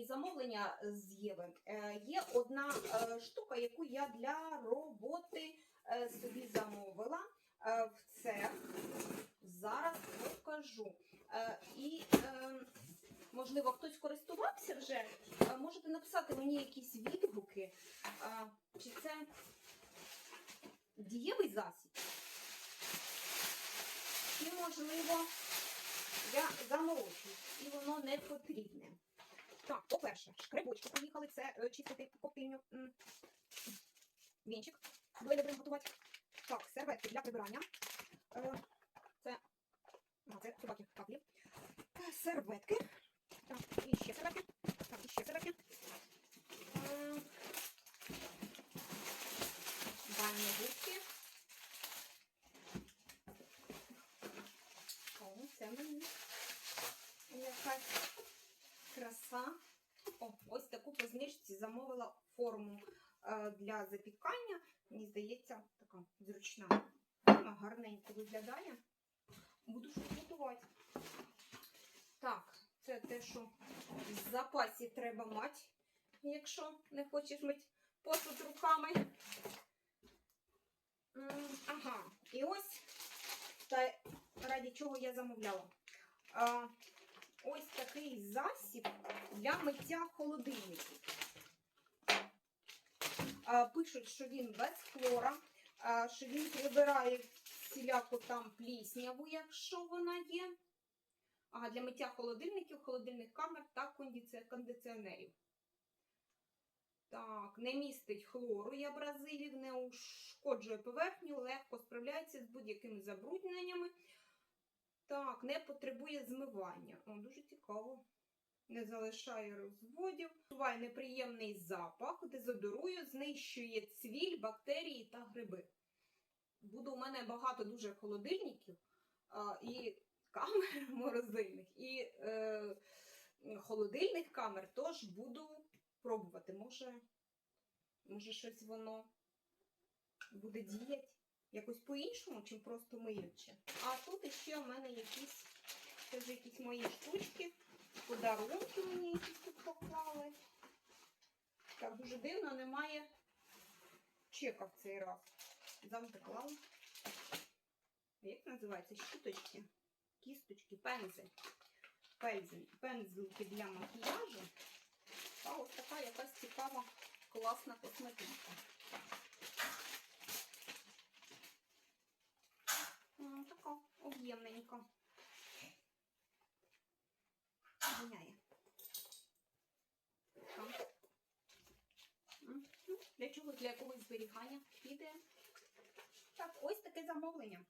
мені замовлення з Єви. Е, Є одна е, штука, яку я для роботи е, собі замовила в цех. Зараз покажу. І, е, можливо, хтось користувався вже. Можете написати мені якісь відгуки, чи це дієвий засіб. І, можливо, я заморочуюсь, і воно не потрібне. Так, по-перше, шкребочки поїхали, це е, чистити коптильню. Вінчик. Давай будемо готувати. Так, серветки для прибирання. Е, Це, а, це собаки каплі. Е, Серветки. Так, і ще серветки. Так, і ще серветки. Е, губки. О, це мені якась краса. О, ось таку по знижці замовила форму е, для запікання. Мені здається, така зручна. Гарненько виглядає. Буду щось готувати. Так, це те, що в запасі треба мати, якщо не хочеш мити посуд руками. Ага, і ось та раді чого я замовляла. Ось такий засіб для миття холодильників. Пишуть, що він без хлора, що він прибирає всіляку там плісняву, якщо вона є. А для миття холодильників, холодильних камер та кондиціонерів. Так, не містить хлору і абразивів, не ушкоджує поверхню, легко справляється з будь-якими забрудненнями. Так, не потребує змивання. О, дуже цікаво. Не залишає розводів, усуває неприємний запах, дезодорує, знищує цвіль, бактерії та гриби. Буде у мене багато дуже холодильників а, і камер морозильних, і е, холодильних камер, тож буду пробувати. Може, може щось воно буде діяти якось по-іншому, чим просто миюче. А тут ще в мене якісь, це вже якісь мої штучки, подарунки мені якісь тут поклали. Так, дуже дивно, немає чека в цей раз. Завжди клала. Як називається? Щіточки, кісточки, пензель. Пензель, пензлики для макіяжу. А ось така якась цікава, класна косметика. Для чогось, для якогось зберігання піде. Так, ось таке замовлення.